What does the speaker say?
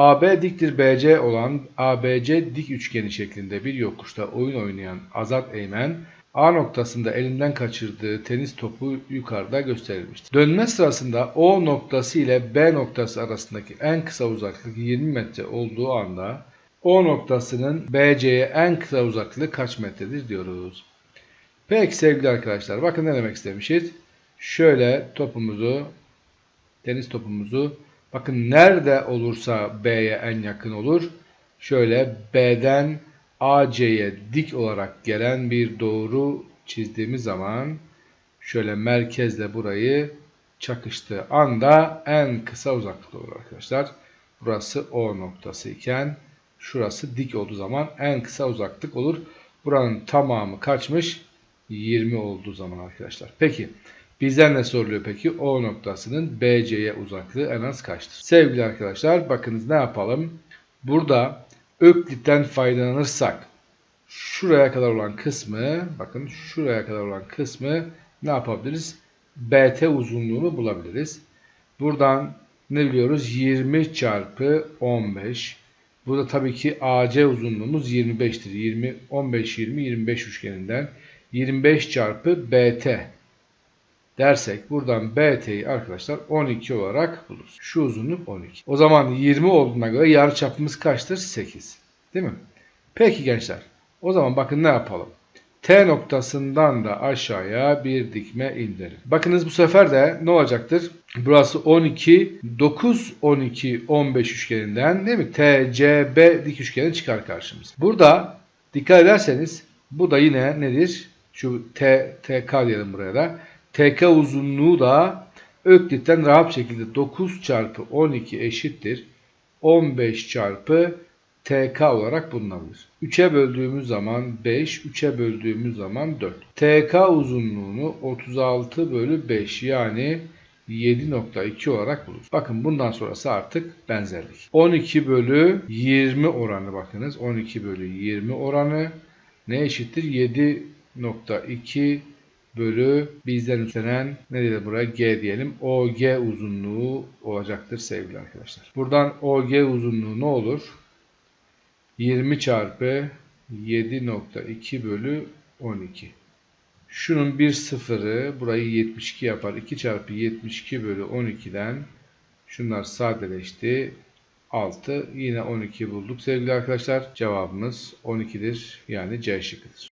AB diktir BC olan ABC dik üçgeni şeklinde bir yokuşta oyun oynayan Azat Eymen A noktasında elinden kaçırdığı tenis topu yukarıda gösterilmiştir. Dönme sırasında O noktası ile B noktası arasındaki en kısa uzaklık 20 metre olduğu anda O noktasının BC'ye en kısa uzaklığı kaç metredir diyoruz. Peki sevgili arkadaşlar bakın ne demek istemişiz. Şöyle topumuzu tenis topumuzu bakın nerede olursa B'ye en yakın olur. Şöyle B'den AC'ye dik olarak gelen bir doğru çizdiğimiz zaman şöyle merkezle burayı çakıştığı anda en kısa uzaklık olur arkadaşlar. Burası O noktası iken şurası dik olduğu zaman en kısa uzaklık olur. Buranın tamamı kaçmış? 20 olduğu zaman arkadaşlar. Peki bizden ne soruluyor peki? O noktasının BC'ye uzaklığı en az kaçtır? Sevgili arkadaşlar bakınız ne yapalım? Burada Öklit'ten faydalanırsak şuraya kadar olan kısmı bakın şuraya kadar olan kısmı ne yapabiliriz? BT uzunluğunu bulabiliriz. Buradan ne biliyoruz? 20 çarpı 15. Burada tabii ki AC uzunluğumuz 25'tir. 20, 15, 20, 25 üçgeninden 25 çarpı BT dersek buradan BT'yi arkadaşlar 12 olarak buluruz. Şu uzunluk 12. O zaman 20 olduğuna göre yarıçapımız kaçtır? 8. Değil mi? Peki gençler. O zaman bakın ne yapalım? T noktasından da aşağıya bir dikme indirelim. Bakınız bu sefer de ne olacaktır? Burası 12, 9, 12, 15 üçgeninden değil mi? TCB dik üçgeni çıkar karşımıza. Burada dikkat ederseniz bu da yine nedir? Şu T, TK diyelim buraya da. TK uzunluğu da Öklit'ten rahat şekilde 9 çarpı 12 eşittir. 15 çarpı TK olarak bulunabilir. 3'e böldüğümüz zaman 5, 3'e böldüğümüz zaman 4. TK uzunluğunu 36 bölü 5 yani 7.2 olarak buluruz. Bakın bundan sonrası artık benzerlik. 12 bölü 20 oranı bakınız. 12 bölü 20 oranı ne eşittir? 7.2 bölü bizden üstlenen ne diyelim buraya G diyelim. OG uzunluğu olacaktır sevgili arkadaşlar. Buradan OG uzunluğu ne olur? 20 çarpı 7.2 bölü 12. Şunun bir sıfırı burayı 72 yapar. 2 çarpı 72 bölü 12'den şunlar sadeleşti. 6 yine 12 bulduk sevgili arkadaşlar. Cevabımız 12'dir yani C şıkkıdır.